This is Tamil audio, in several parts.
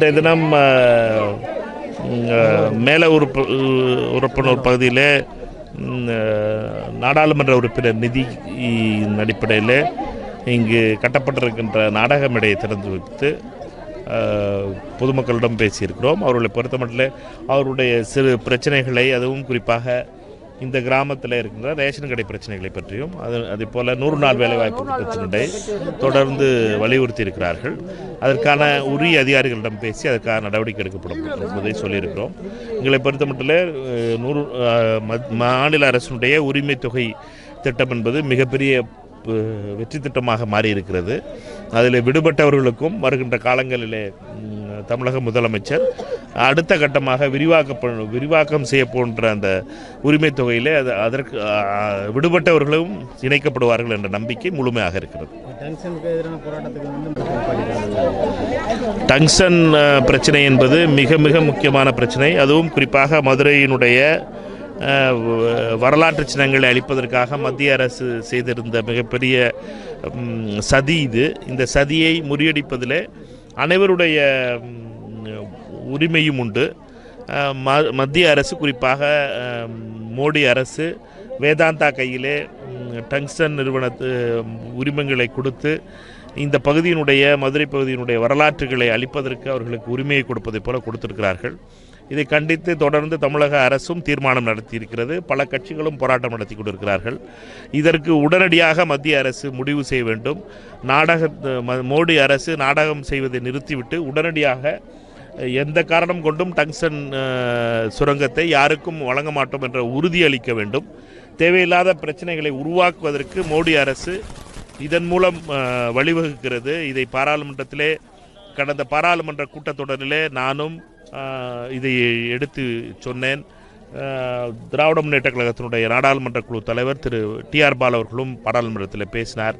இன்றைய தினம் மேல உறுப்பு உறுப்பினர் பகுதியிலே நாடாளுமன்ற உறுப்பினர் நிதி அடிப்படையில் இங்கு கட்டப்பட்டிருக்கின்ற நாடக மேடையை திறந்து வைத்து பொதுமக்களிடம் பேசியிருக்கிறோம். அவர்களை பொறுத்தமட்டில் அவருடைய சிறு பிரச்சனைகளை அதுவும் குறிப்பாக இந்த கிராமத்தில் இருக்கின்ற ரேஷன் கடை பிரச்சனைகளை பற்றியும் அது அதே போல் நூறு நாள் வேலைவாய்ப்பு பிரச்சனை தொடர்ந்து வலியுறுத்தி இருக்கிறார்கள் அதற்கான உரிய அதிகாரிகளிடம் பேசி அதற்கான நடவடிக்கை எடுக்கப்படும் என்பதை சொல்லியிருக்கிறோம். எங்களை பொறுத்தமட்டில் அஹ், நூறு மாநில அரசினுடைய உரிமை தொகை திட்டம் என்பது மிகப்பெரிய வெற்றி திட்டமாக மாறி இருக்கிறது அதில் விடுபட்டவர்களுக்கும் வருகின்ற காலங்களிலே தமிழக முதலமைச்சர் அடுத்த கட்டமாக விரிவாக்க விரிவாக்கம் செய்ய போன்ற அந்த உரிமை தொகையிலே அது அதற்கு விடுபட்டவர்களும் இணைக்கப்படுவார்கள் என்ற நம்பிக்கை முழுமையாக இருக்கிறது. டங்ஷன் பிரச்சனை என்பது மிக மிக முக்கியமான பிரச்சனை. அதுவும் குறிப்பாக மதுரையினுடைய வரலாற்று சின்னங்களை அளிப்பதற்காக மத்திய அரசு செய்திருந்த மிகப்பெரிய சதி இது. இந்த சதியை முறியடிப்பதில் அனைவருடைய உரிமையும் உண்டு. ம- மத்திய அரசு குறிப்பாக மோடி அரசு வேதாந்தா கையிலே டங்ஸ்டன் நிறுவனத்து உரிமங்களை கொடுத்து இந்த பகுதியினுடைய மதுரை பகுதியினுடைய வரலாற்றுகளை அளிப்பதற்கு அவர்களுக்கு உரிமையை கொடுப்பதைப் போல கொடுத்திருக்கிறார்கள். இதை கண்டித்து தொடர்ந்து தமிழக அரசும் தீர்மானம் நடத்தியிருக்கிறது. பல கட்சிகளும் போராட்டம் நடத்தி கொண்டிருக்கிறார்கள். இதற்கு உடனடியாக மத்திய அரசு முடிவு செய்ய வேண்டும். நாடக ம- மோடி அரசு நாடகம் செய்வதை நிறுத்திவிட்டு உடனடியாக எந்த காரணம் கொண்டும் டங்ஸ்டன் சுரங்கத்தை யாருக்கும் வழங்க மாட்டோம் என்ற உறுதி அளிக்க வேண்டும். தேவையில்லாத பிரச்சனைகளை உருவாக்குவதற்கு மோடி அரசு இதன் மூலம் வழிவகுக்கிறது. இதை பாராளுமன்றத்திலே கடந்த பாராளுமன்ற கூட்டத்தொடரிலே நானும் இதை எடுத்து சொன்னேன். திராவிட முன்னேற்ற கழகத்தினுடைய நாடாளுமன்ற குழு தலைவர் திரு டிஆர் பால் அவர்களும் பாராளுமன்றத்தில் பேசினார்.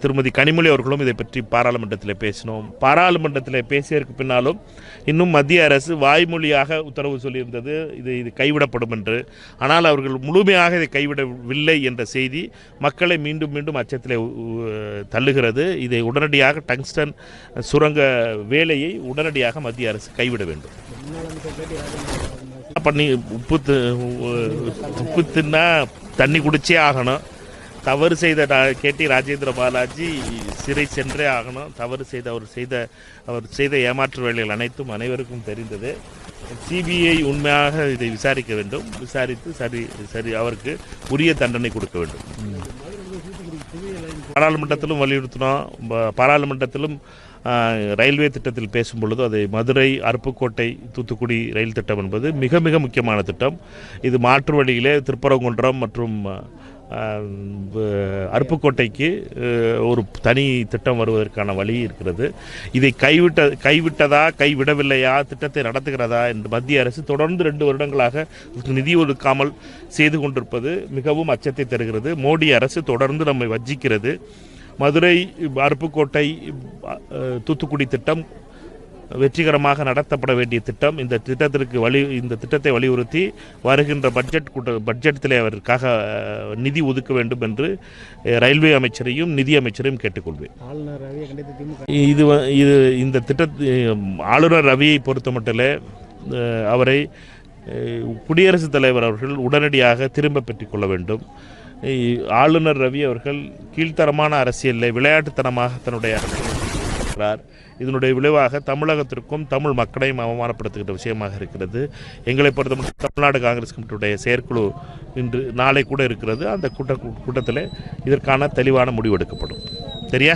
திருமதி கனிமொழி அவர்களும் இதை பற்றி பாராளுமன்றத்தில் பேசினோம். பாராளுமன்றத்தில் பேசியதற்கு பின்னாலும் இன்னும் மத்திய அரசு வாய்மொழியாக உத்தரவு சொல்லியிருந்தது. இது இது கைவிடப்படும் என்று. ஆனால் அவர்கள் முழுமையாக இதை கைவிடவில்லை என்ற செய்தி மக்களை மீண்டும் மீண்டும் அச்சத்தில் தள்ளுகிறது. இதை உடனடியாக டங்ஸ்டன் சுரங்க வேலையை உடனடியாக மத்திய அரசு கைவிட வேண்டும். பண்ணி உப்பு உப்பு தின்னா தண்ணி குடிச்சே ஆகணும். தவறு செய்த ரா- கேடி ராஜேந்திர பாலாஜி சிறை சென்றே ஆகணும். தவறு செய்த அவர் செய்த அவர் செய்த ஏமாற்று வேலைகள் அனைத்தும் அனைவருக்கும் தெரிந்தது. சிபிஐ உண்மையாக இதை விசாரிக்க வேண்டும். விசாரித்து சரி சரி அவருக்கு உரிய தண்டனை கொடுக்க வேண்டும். பாராளுமன்றத்திலும் வலியுறுத்தினோம். பாராளுமன்றத்திலும் ரயில்வே திட்டத்தில் பேசும் பொழுது அதை மதுரை அருப்புக்கோட்டை தூத்துக்குடி ரயில் திட்டம் என்பது மிக மிக முக்கியமான திட்டம். இது மாற்று வழியிலே திருப்பரங்குன்றம் மற்றும் அருப்புக்கோட்டைக்கு ஒரு தனி திட்டம் வருவதற்கான வழி இருக்கிறது. இதை கைவிட்ட கைவிட்டதா கைவிடவில்லையா திட்டத்தை நடத்துகிறதா என்று மத்திய அரசு தொடர்ந்து ரெண்டு வருடங்களாக நிதி ஒதுக்காமல் செய்து கொண்டிருப்பது மிகவும் அச்சத்தை தருகிறது. மோடி அரசு தொடர்ந்து நம்மை வஞ்சிக்கிறது. மதுரை அருப்புக்கோட்டை தூத்துக்குடி திட்டம் வெற்றிகரமாக நடத்தப்பட வேண்டிய திட்டம். இந்த திட்டத்திற்கு வழி இந்த திட்டத்தை வலியுறுத்தி வருகின்ற பட்ஜெட் கூட்ட பட்ஜெட்டிலே அவருக்காக நிதி ஒதுக்க வேண்டும் என்று ரயில்வே அமைச்சரையும் நிதி அமைச்சரையும் கேட்டுக்கொள்வேன். இது இது இந்த திட்ட ஆளுநர் ரவியை பொறுத்தமட்டில் அஹ், அவரை குடியரசுத் தலைவர் அவர்கள் உடனடியாக திரும்ப பெற்றுக்கொள்ள வேண்டும். ஆளுநர் ரவி அவர்கள் கீழ்த்தரமான அரசியலில் விளையாட்டுத்தனமாக தன்னுடைய இருக்கிறார் இதனுடைய விளைவாக தமிழகத்திற்கும் தமிழ் மக்களையும் அவமானப்படுத்துகின்ற விஷயமாக இருக்கிறது. எங்களை பொறுத்தமட்டும் தமிழ்நாடு காங்கிரஸ் கமிட்டியுடைய செயற்குழு இன்று நாளை கூட இருக்கிறது. அந்த கூட்ட கூட்டத்தில் இதற்கான தெளிவான முடிவு எடுக்கப்படும். சரியா?